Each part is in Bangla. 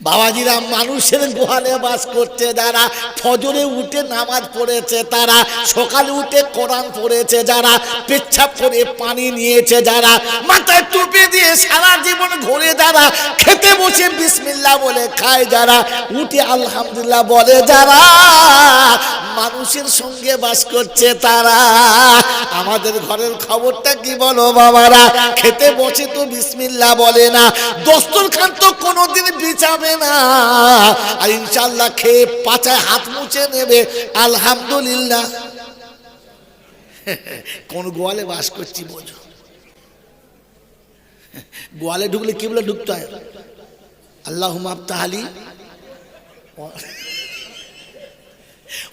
বাবাজিরা মানুষের গোহালে বাস করছে, যারা ফজরে উঠে নামাজ পড়েছে, তারা সকালে উঠে কোরআন পড়েছে, যারা পেচ্ছাপ করে পানি নিয়েছে, যারা মাথায় টুপি দিয়ে সারা জীবন ঘুরে যারা খেতে বসে বিসমিল্লাহ বলে খায়, যারা উঠে আলহামদুলিল্লাহ বলে, যারা মানুষের সঙ্গে বাস করছে, তারা আমাদের ঘরের খবরটা কি বলো বাবারা? খেতে বসে তো বিসমিল্লাহ বলে না। দস্তরখান তো কোনোদিন বিচাবে না। আর ইনশাল্লাহ খেয়ে পাচায় হাত মুছে নেবে। আলহামদুলিল্লাহ। কোন গোয়ালে বাস করছি বোঝো। গোয়ালে ঢুকলে কি বলে ঢুকতে হয়? আল্লাহ তাহালি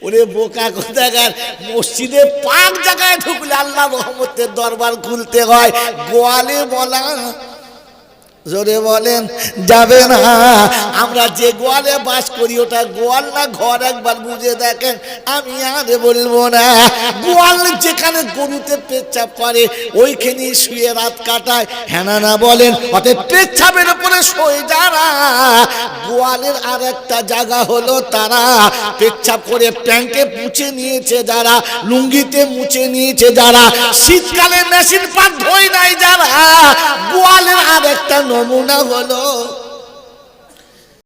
ওরে বোকা কোথাকার? মসজিদে পাক জায়গায় ঢুকলে আল্লাহ রহমতের দরবার খুলতে হয়। গোয়ালে বলা জোরে বলেন, যাবে না। আমরা যে গোয়ালে বাস করি, ওটা গোয়াল না ঘর একবার বুঝে দেখেন। আমি আর বলব না। গোয়াল যেখানে গরুতে পেচ্ছাপ করে ওইখানে শুয়ে রাত কাটায়। হ্যাঁ না বলেন, অতএব পেচ্ছাপের উপরে শোয় যারা। গোয়ালের আর একটা জায়গা হলো তারা। পেচ্ছাপ করে প্যান্টে মুছে নিয়েছে যারা, লুঙ্গিতে মুছে নিয়েছে যারা। শীতকালে মেশিন পাট ধোয় নাই যারা। গোয়ালের আর একটা নমুনা হলো